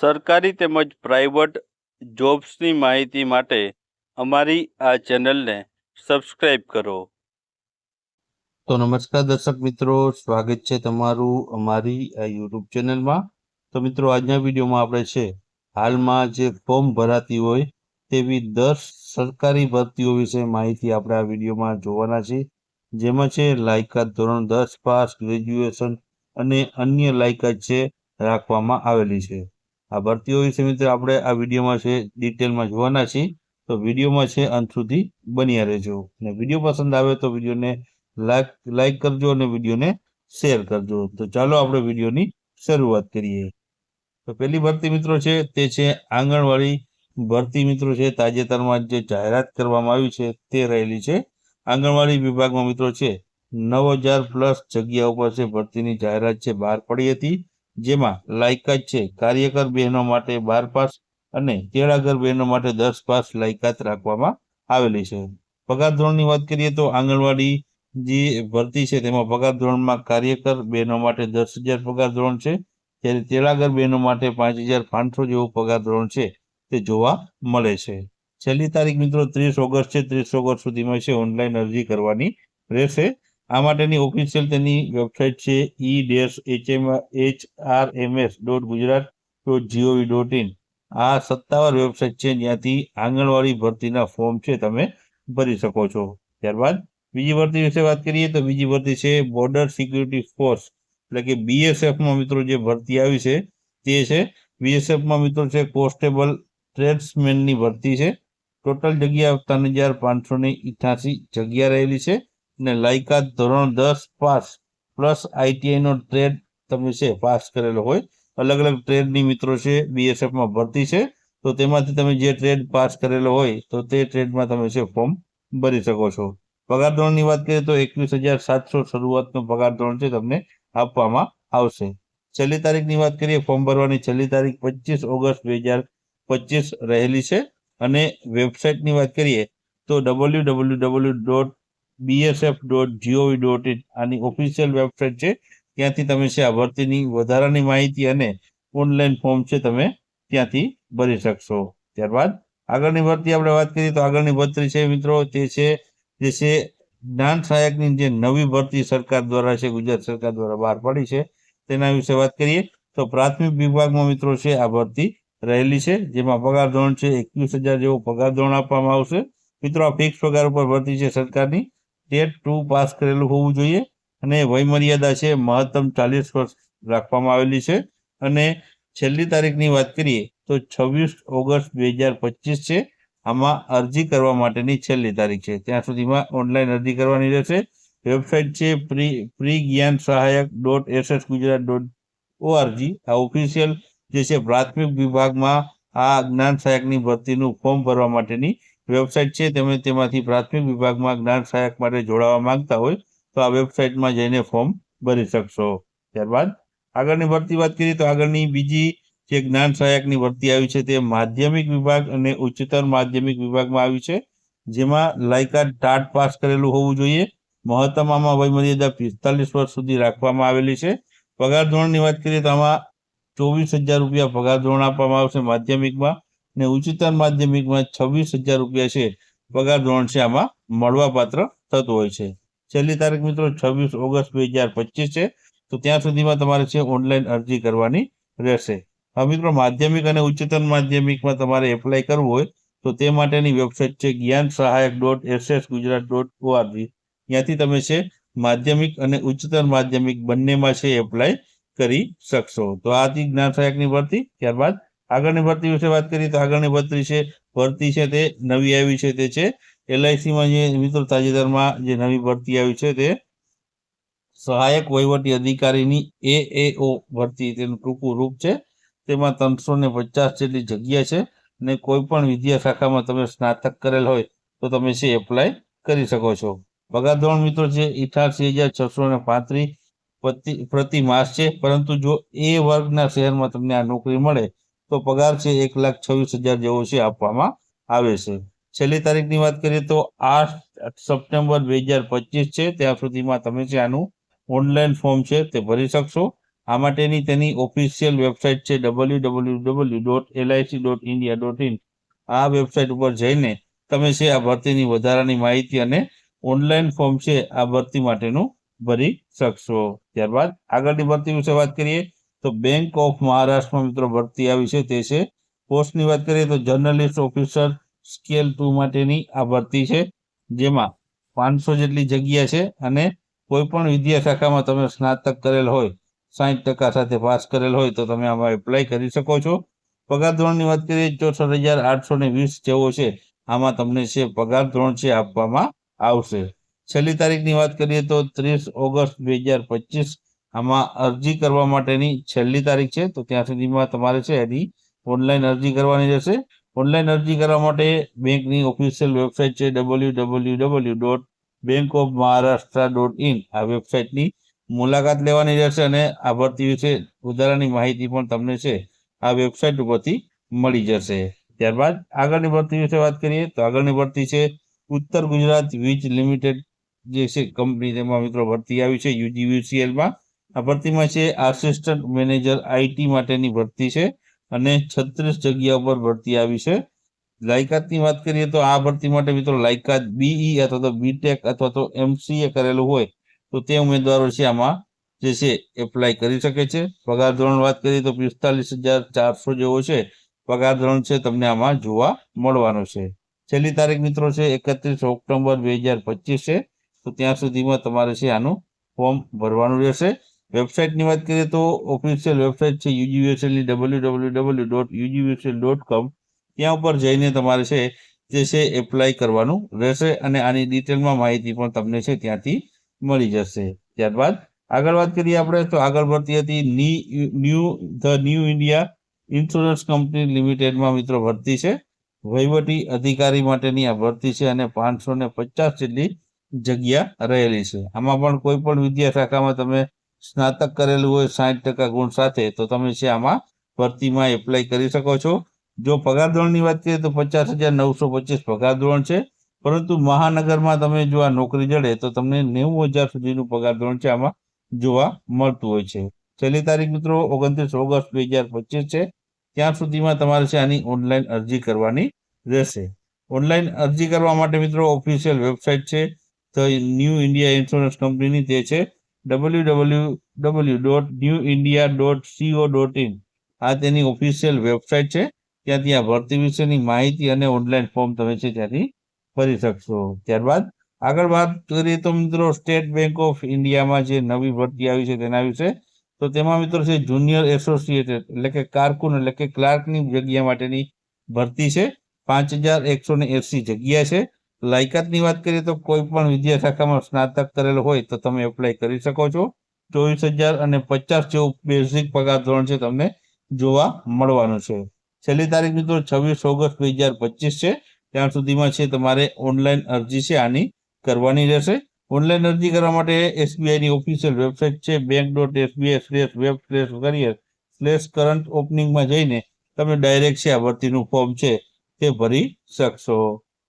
સરકારી તેમજ પ્રાઇવેટ જોબ્સની માહિતી માટે અમારી આ ચેનલને સબસ્ક્રાઇબ કરો. તો નમસ્કાર દર્શક મિત્રો, સ્વાગત છે તમારું અમારી આ યુટ્યુબ ચેનલમાં. તો મિત્રો, આજના વિડીયોમાં આપણે છે, હાલમાં જે ફોર્મ ભરાતી હોય તેવી દસ સરકારી ભરતીઓ વિશે માહિતી આપણે આ વિડીયોમાં જોવાના છે. જેમાં છે, લાયકાત ધોરણ દસ પાસ, ગ્રેજ્યુએશન અને અન્ય લાયકાત છે રાખવામાં આવેલી છે. આ ભરતીઓ વિશે મિત્રો, આપણે આ વિડીયોમાં છે ડિટેલમાં જોવાના છીએ. તો વિડીયોમાં છે, અંત સુધી બન્યા રહેજો. અને વીડિયો પસંદ આવે તો વિડીયોને લાઈક લાઈક કરજો અને વિડીયોને શેર કરજો. તો ચાલો આપણે વિડીયોની શરૂઆત કરીએ. તો પહેલી ભરતી મિત્રો છે, તે છે આંગણવાડી. ભરતી મિત્રો છે, તાજેતરમાં જે જાહેરાત કરવામાં આવી છે, તે રહેલી છે. આંગણવાડી વિભાગમાં મિત્રો છે, નવ હજાર પ્લસ જગ્યા ઉપર છે, ભરતીની જાહેરાત છે, બહાર પડી હતી. જેમાં લાયકાત છે. કાર્યકર બહેનો માટે બાર પાસ અને તેડાગર બહેનો માટે દસ પાસ લાયકાત રાખવામાં આવેલી છે. પગાર ધોરણની વાત કરીએ તો આંગણવાડી જે ભરતી છે તેમાં પગાર ધોરણમાં કાર્યકર બહેનો માટે દસ હજાર પગાર ધોરણ છે. જ્યારે તેડાગર બહેનો માટે પાંચ હજાર પાંચસો જેવું પગાર ધોરણ છે તે જોવા મળે છે. છેલ્લી તારીખ મિત્રો ત્રીસ ઓગસ્ટ છે. ત્રીસ ઓગસ્ટ સુધીમાં છે. ઓનલાઈન અરજી કરવાની રહેશે. આ માટેની ઓફિશિયલ તેની વેબસાઇટ છે E dash H M H R M S dot Gujarat dot G O V dot in આ સત્તાવાર વેબસાઇટ છે, જ્યાંથી આંગણવાડી ભરતીના ફોર્મ છે તમે ભરી શકો છો. ત્યારબાદ બીજી ભરતી વિશે વાત કરીએ તો બીજી ભરતી છે બોર્ડર સિક્યુરિટી ફોર્સ એટલે કે બીએસએફમાં મિત્રો જે ભરતી આવી છે, તે છે બીએસએફમાં મિત્રો છે કોન્સ્ટેબલ ટ્રેડ્સમેનની ભરતી છે. ટોટલ જગ્યા ત્રણ હજાર પાંચસો ને જગ્યા રહેલી છે. અને લાયકાત ધોરણ દસ પાસ પ્લસ આઈટીઆઈનો ટ્રેડ તમે છે, પાસ કરેલો હોય. અલગ અલગ ટ્રેડની મિત્રો છે બીએસએફમાં ભરતી છે. તો તેમાંથી તમે જે ટ્રેડ પાસ કરેલો હોય, તો તે ટ્રેડમાં તમે છે, ફોર્મ ભરી શકો છો. પગાર ધોરણની વાત કરીએ તો એકવીસ હજાર સાતસો શરૂઆતનો પગાર ધોરણ છે તમને આપવામાં આવશે. છેલ્લી તારીખની વાત કરીએ, ફોર્મ ભરવાની છેલ્લી તારીખ પચીસ ઓગસ્ટ બે હજાર પચીસ રહેલી છે. અને વેબસાઇટની વાત કરીએ તો W W W dot BSF dot G O V dot in આની ઓફિશિયલ વેબસાઇટ છે. ત્યાંથી તમે છે આ ભરતીની વધારાની માહિતી અને ઓનલાઈન ફોર્મ છે તમે ત્યાંથી ભરી શકશો. ત્યારબાદ આગળની ભરતી આપણે વાત કરીએ તો આગળની ભરતી છે મિત્રો, તે છે, જે છે જ્ઞાન સહાયકની જે નવી ભરતી સરકાર દ્વારા છે, ગુજરાત સરકાર દ્વારા બહાર પાડી છે, તેના વિશે વાત કરીએ તો પ્રાથમિક વિભાગમાં મિત્રો છે આ ભરતી રહેલી છે, જેમાં પગાર ધોરણ છે એકવીસ હજાર જેવો પગાર ધોરણ આપવામાં આવશે. મિત્રો આ ફિક્સ પગાર ઉપર ભરતી છે સરકારની. ટેટ ટુ પાસ કરેલું હોવું જોઈએ અને વયમર્યાદા છે મહત્તમ ચાલીસ વર્ષ રાખવામાં આવેલી છે. અને છેલ્લી તારીખની વાત કરીએ તો છવ્વીસ ઓગસ્ટ બે હજાર પચીસ છે. આમાં અરજી કરવા માટેની છેલ્લી તારીખ છે. ત્યાં સુધીમાં ઓનલાઈન અરજી કરવાની રહેશે. વેબસાઇટ છે pre pre Gyan Sahayak dot SS Gujarat dot O R G. આ ઓફિશિયલ જે છે પ્રાથમિક વિભાગમાં આ જ્ઞાન સહાયકની ભરતીનું ફોર્મ ભરવા માટેની વેબસાઇટ છે, તમે તેમાંથી પ્રાથમિક વિભાગમાં જ્ઞાન સહાયક માટે જોડાવા માંગતા હોય, તો આ વેબસાઇટમાં જઈને ફોર્મ ભરી શકશો. ત્યારબાદ આગળની ભરતી વાત કરીએ, તો આગળની બીજી જે જ્ઞાન સહાયકની ભરતી આવી છે, તે માધ્યમિક વિભાગ અને ઉચ્ચતર માધ્યમિક વિભાગમાં આવી છે. જેમાં લાયકાત ટાટ પાસ કરેલું હોવું જોઈએ. મહત્તમ આમાં વયમર્યાદા પિસ્તાલીસ વર્ષ સુધી રાખવામાં આવેલી છે. પગાર ધોરણની વાત કરીએ, તો આમાં ચોવીસ હજાર રૂપિયા પગાર ધોરણ આપવામાં આવશે માધ્યમિકમાં. ને ઉચ્ચતર માધ્યમિકમાં છવ્વીસ હજાર રૂપિયા છે. પગાર ધોરણ છે આમાં મળવાપાત્ર થતું હોય છે. છેલ્લી તારીખ મિત્રો છવ્વીસ ઓગસ્ટ બે હજાર પચીસ છે. તો ત્યાં સુધીમાં તમારે છે ઓનલાઈન અરજી કરવાની રહેશે. હવે મિત્રો માધ્યમિક અને ઉચ્ચતર માધ્યમિકમાં તમારે એપ્લાય કરવું હોય તો તે માટેની વેબસાઇટ છે Gyan Sahayak dot SS Gujarat dot O R G. ત્યાંથી તમે છે માધ્યમિક અને ઉચ્ચતર માધ્યમિક બંનેમાં છે એપ્લાય કરી શકશો. તો આથી જ્ઞાન સહાયકની ભરતી ત્યારબાદ આગળની ભરતી વિશે વાત કરીએ તો આગળની ભરતી છે ભરતી છે તે નવી આવી છે તે છે. એલઆઈસીમાં જે મિત્રો તાજેતરમાં જે નવી ભરતી આવી છે તે સહાયક વહીવટી અધિકારીની એ એઓ ભરતી તેનું ટૂંકું રૂપ છે. તેમાં ત્રણસો ને પચાસ જેટલી જગ્યા છે ને કોઈ પણ વિદ્યા શાખામાં તમે સ્નાતક કરેલ હોય તો તમે છે એપ્લાય કરી શકો છો. પગાર ધોરણ મિત્રો છે ઇઠાસી હજાર છસો ને પાંત્રીસ પ્રતિ માસ છે. પરંતુ જો એ વર્ગના શહેરમાં તમને આ નોકરી મળે તો પગાર છે એક લાખ છવ્વીસ હજાર જેવો છે આપવામાં આવે છે. છેલ્લી તારીખની વાત કરીએ તો આઠ સપ્ટેમ્બર બે હજાર પચીસ છે. ત્યાં સુધીમાં તમે છે આનું ઓનલાઈન ફોર્મ છે તે ભરી શકશો. આ માટેની તેની ઓફિશિયલ વેબસાઇટ છે W W W dot LIC dot India dot in આ વેબસાઇટ ઉપર જઈને તમે છે આ ભરતીની વધારાની માહિતી અને ઓનલાઈન ફોર્મ છે આ ભરતી માટેનું ભરી શકશો. ત્યારબાદ આગળની ભરતી વિશે વાત કરીએ તો બેંક ઓફ મહારાષ્ટ્રમાં મિત્રો ભરતી આવી છે તે છે. પોસ્ટની વાત કરીએ તો જર્નલિસ્ટ ઓફિસર સ્કેલ ટુ માટેની આ ભરતી છે, જેમાં પાંચસો જેટલી જગ્યા છે અને કોઈ પણ વિદ્યા શાખામાં તમે સ્નાતક કરેલ હોય, સાહીઠ ટકા સાથે પાસ કરેલ હોય તો તમે આમાં એપ્લાય કરી શકો છો. પગાર ધોરણની વાત કરીએ, ચોસઠ હજાર આઠસો ને વીસ જેવો છે, આમાં તમને છે પગાર ધોરણ છે આપવામાં આવશે. છેલ્લી તારીખની વાત કરીએ તો ત્રીસ ઓગસ્ટ બે હજાર પચીસ આમાં અરજી કરવા માટેની છેલ્લી તારીખ છે, તો ત્યાં સુધીમાં તમારે છે એની ઓનલાઈન અરજી કરવાની રહેશે. ઓનલાઈન અરજી કરવા માટે બેંકની ઓફિશિયલ વેબસાઇટ છે W W W dot bank of Maharashtra dot in આ વેબસાઇટની મુલાકાત લેવાની રહેશે અને આ ભરતી વિશે વધારાની માહિતી પણ તમને છે આ વેબસાઇટ ઉપરથી મળી જશે. ત્યારબાદ આગળની ભરતી વિશે વાત કરીએ, તો આગળની ભરતી છે ઉત્તર ગુજરાત વીજ લિમિટેડ જે છે કંપની, તેમાં મિત્રો ભરતી આવી છે યુજીવીસીએલમાં. આ ભરતીમાં છે આસિસ્ટન્ટ મેનેજર આઈટી માટેની ભરતી છે અને છત્રીસ જગ્યા ઉપર ભરતી આવી છે. લાયકાતની વાત કરીએ તો આ ભરતી માટે મિત્રો લાયકાત બીઈ અથવા તો બીટેક અથવા તો એમસીએ કરેલું હોય તો તે ઉમેદવારો છે આમાં જે છે એપ્લાય કરી શકે છે. પગાર ધોરણ વાત કરીએ તો પિસ્તાલીસ હજાર ચારસો જેવો છે. પગાર ધોરણ છે તમને આમાં જોવા મળવાનો છે. છેલ્લી તારીખ મિત્રો છે એકત્રીસ ઓક્ટોબર બે હજાર પચીસ છે. તો ત્યાં સુધીમાં તમારે છે આનું ફોર્મ ભરવાનું રહેશે. વેબસાઇટની વાત કરીએ તો ઓફિશિયલ વેબસાઇટ છે યુજીવીએસએલની W W W dot U G V S L dot com ત્યાં ઉપર જઈને તમારે છે, જે છે એપ્લાય કરવાનું રહેશે અને આની ડિટેલમાં માહિતી પણ તમને છે ત્યાંથી મળી જશે. ત્યારબાદ આગળ વાત કરીએ આપણે, તો આગળ ભરતી હતી ની new the New India Insurance Company લિમિટેડમાં મિત્રો ભરતી છે. વહીવટી અધિકારી માટેની આ ભરતી છે અને પાંચસો ને પચાસ જેટલી જગ્યા રહેલી છે. આમાં પણ કોઈ પણ વિદ્યા શાખામાં તમે સ્નાતક કરેલું હોય સાઠ ટકા ગુણ સાથે, તો તમે છે આમાં ભરતીમાં એપ્લાય કરી શકો છો. જો પગાર ધોરણની વાત કરીએ તો પચાસ હજાર નવસો પચીસ પગાર ધોરણ છે. પરંતુ મહાનગરમાં તમે જો આ નોકરી જડે, તો તમને નેવું હજાર સુધીનું પગાર ધોરણ છે આમાં જોવા મળતું હોય છે. છેલ્લી તારીખ મિત્રો ઓગણત્રીસ ઓગસ્ટ બે હજાર પચીસ છે. ત્યાં સુધીમાં તમારે છે આની ઓનલાઈન અરજી કરવાની રહેશે. ઓનલાઈન અરજી કરવા માટે મિત્રો ઓફિશિયલ વેબસાઇટ છે. ધ ન્યૂ ઇન્ડિયા ઇન્સ્યોરન્સ કંપનીની તે છે W dot New India dot C O dot in આ તેની ઓફિશિયલ વેબસાઇટ છે. ત્યાંથી આ ભરતી વિશેની માહિતી અને ઓનલાઈન ફોર્મ તમે છે ત્યાંથી ભરી શકશો. ત્યારબાદ આગળ વાત કરીએ તો મિત્રો સ્ટેટ બેંક ઓફ ઇન્ડિયામાં જે નવી ભરતી આવી છે તેના વિશે. તો તેમાં મિત્રો છે જુનિયર એસોસિએટેડ એટલે કે કારકુન એટલે કે ક્લાર્કની જગ્યા માટેની ભરતી છે. પાંચ હજાર એકસો ને એસી જગ્યા છે. લાયકાતની વાત કરીએ તો કોઈ પણ વિદ્યા શાખામાં સ્નાતક કરેલો હોય તો તમે એપ્લાય કરી શકો છો. ચોવીસ હજાર અને પચાસ જેવું બેઝિક પગાર ધોરણ છે તમને જોવા મળવાનું છે. છેલ્લી તારીખ મિત્રો છવ્વીસ ઓગસ્ટ બે હજાર પચીસ છે. ત્યાં સુધીમાં છે તમારે ઓનલાઈન અરજી છે, આની કરવાની રહેશે. ઓનલાઈન અરજી કરવા માટે એસબીઆઈની ઓફિશિયલ વેબસાઇટ છે bank dot SBI slash web slash career slash current ઓપનિંગમાં જઈને તમે ડાયરેક્ટ છે, આ ભરતીનું ફોર્મ છે, તે ભરી શકશો.